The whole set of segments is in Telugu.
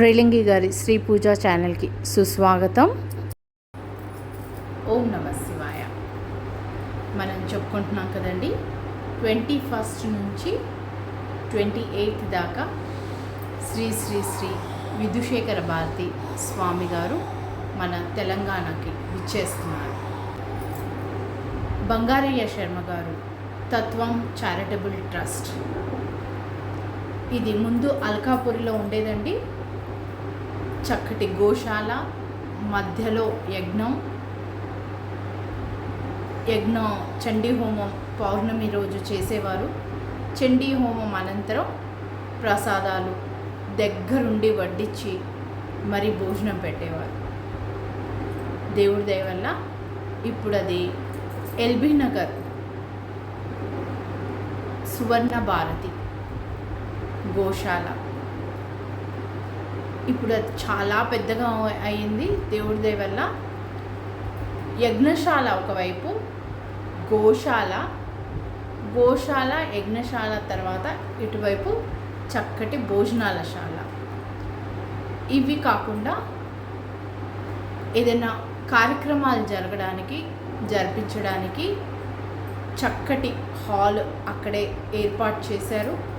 రేలింగి గారి శ్రీ పూజ ఛానల్కి సుస్వాగతం. ఓం నమ శివాయ. మనం చెప్పుకుంటున్నాం కదండి ట్వంటీ ఫస్ట్ నుంచి ట్వంటీ ఎయిత్ దాకా శ్రీ శ్రీ శ్రీ విధుశేఖర భారతి స్వామి గారు మన తెలంగాణకి విచ్చేస్తున్నారు. బంగారయ్య శర్మ గారు తత్వం చారిటబుల్ ట్రస్ట్. ఇది ముందు అల్కాపురిలో ఉండేదండి చక్కటి గోశాల మధ్యలో యజ్ఞం యజ్ఞం చండీ హోమం పౌర్ణమి రోజు చేసేవారు. చండీ హోమం అనంతరం ప్రసాదాలు దగ్గరుండి వడ్డించి మరి భోజనం పెట్టేవారు. దేవుడి దయ వల్ల ఇప్పుడు అది ఎల్బీ నగర్ సువర్ణ భారతి గోశాల. ఇప్పుడు అది చాలా పెద్దగా అయింది దేవుడి దయ వల్ల. యజ్ఞశాల ఒకవైపు గోశాల గోశాల యజ్ఞశాల తర్వాత ఇటువైపు చక్కటి భోజనాల శాల. ఇవి కాకుండా ఏదైనా కార్యక్రమాలు జరగడానికి జరిపించడానికి చక్కటి హాల్ అక్కడే ఏర్పాటు చేశారు.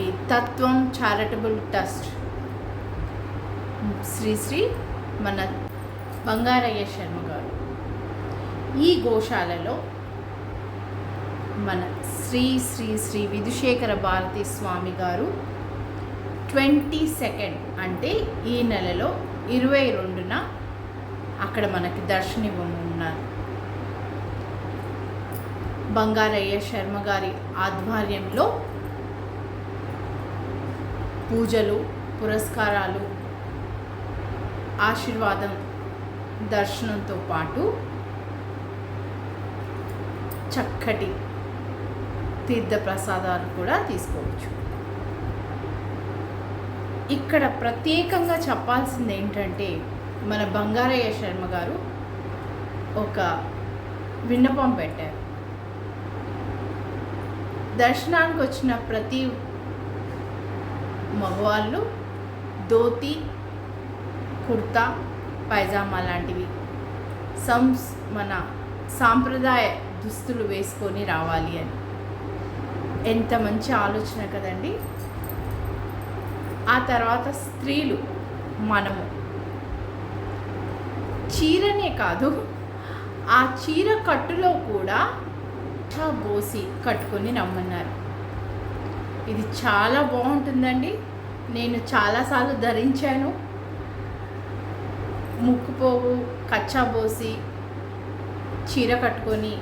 ఈ తత్వం చారిటబుల్ ట్రస్ట్ శ్రీ శ్రీ మన బంగారయ్య శర్మ గారు. ఈ గోశాలలో మన శ్రీ శ్రీ శ్రీ విధుశేఖర భారతి స్వామి గారు ట్వంటీ సెకండ్ అంటే ఈ నెలలో ఇరవై రెండున అక్కడ మనకి దర్శనమివ్వనున్నారు బంగారయ్య శర్మ గారి ఆధ్వర్యంలో పూజలు పురస్కారాలు ఆశీర్వాదం దర్శనంతో పాటు చక్కటి తీర్థ ప్రసాదాలు కూడా తీసుకోవచ్చు. ఇక్కడ ప్రత్యేకంగా చెప్పాల్సింది ఏంటంటే మన బంగారయ్య శర్మ గారు ఒక విన్నపం పెట్టారు. దర్శనానికి వచ్చిన ప్రతి మగవాళ్ళు ధోతి కుర్తా పైజామా లాంటివి. సంస్ మన సాంప్రదాయ దుస్తులు వేసుకొని రావాలి అని. ఎంత మంచి ఆలోచన కదండి. ఆ తర్వాత స్త్రీలు మనము. చీరనే కాదు ఆ చీర కట్టులో కూడా బోసి కట్టుకొని రమ్మన్నారు. ఇది చాలా బాగుంటుందండి. నేను చాలాసార్లు ధరించాను. ముక్కుపోగు కచ్చా పోసి చీర కట్టుకొని.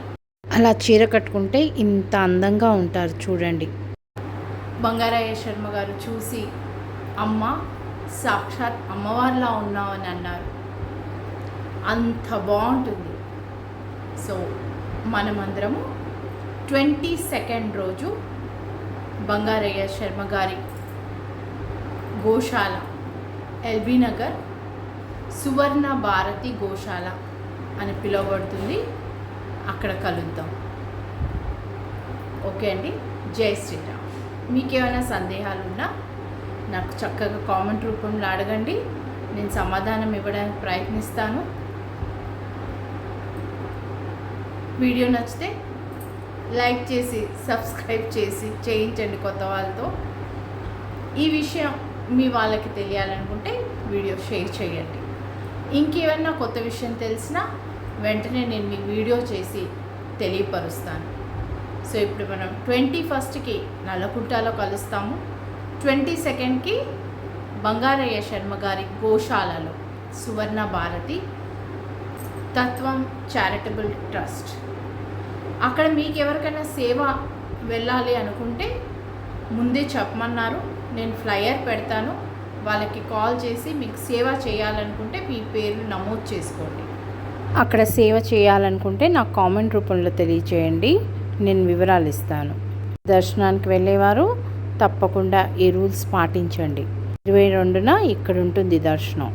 అలా చీర కట్టుకుంటే ఇంత అందంగా ఉంటారు చూడండి. బంగారయ్య శర్మ గారు చూసి అమ్మ సాక్షాత్ అమ్మవారిలా ఉన్నావు అని అన్నారు. అంత బాగుంటుంది. సో మనమందరము ట్వంటీ సెకండ్ రోజు బంగారయ్య శర్మ గారి గోశాల ఎల్బీ నగర్ సువర్ణ భారతి గోశాల అని పిలువబడుతుంది. అక్కడ కలుద్దాం. ఓకే అండి. జై శ్రీరామ్. మీకు ఏమైనా సందేహాలు ఉన్నా నాకు చక్కగా కామెంట్ రూపంలో అడగండి. నేను సమాధానం ఇవ్వడానికి ప్రయత్నిస్తాను. వీడియో నచ్చితే లైక్ చేసి సబ్స్క్రైబ్ చేసి చేయించండి కొత్త వాళ్ళతో. ఈ విషయం మీ వాళ్ళకి తెలియాలనుకుంటే వీడియో షేర్ చేయండి. ఇంకేమన్నా కొత్త విషయం తెలిసినా వెంటనే నేను మీకు వీడియో చేసి తెలియపరుస్తాను. సో ఇప్పుడు మనం ట్వంటీ ఫస్ట్కి నల్లకుంటాలో కలుస్తాము. ట్వంటీ సెకండ్కి బంగారయ్య శర్మ గారి గోశాలలో సువర్ణ భారతి తత్వం చారిటబుల్ ట్రస్ట్. అక్కడ మీకు ఎవరికైనా సేవ వెళ్ళాలి అనుకుంటే ముందే చెప్పమన్నారు. నేను ఫ్లయర్ పెడతాను. వాళ్ళకి కాల్ చేసి మీకు సేవ చేయాలనుకుంటే మీ పేరు నమోదు చేసుకోండి. అక్కడ సేవ చేయాలనుకుంటే నాకు కామెంట్ రూపంలో తెలియచేయండి. నేను వివరాలు ఇస్తాను. దర్శనానికి వెళ్ళేవారు తప్పకుండా ఈ రూల్స్ పాటించండి. ఇరవై రెండున ఇక్కడ ఉంటుంది దర్శనం.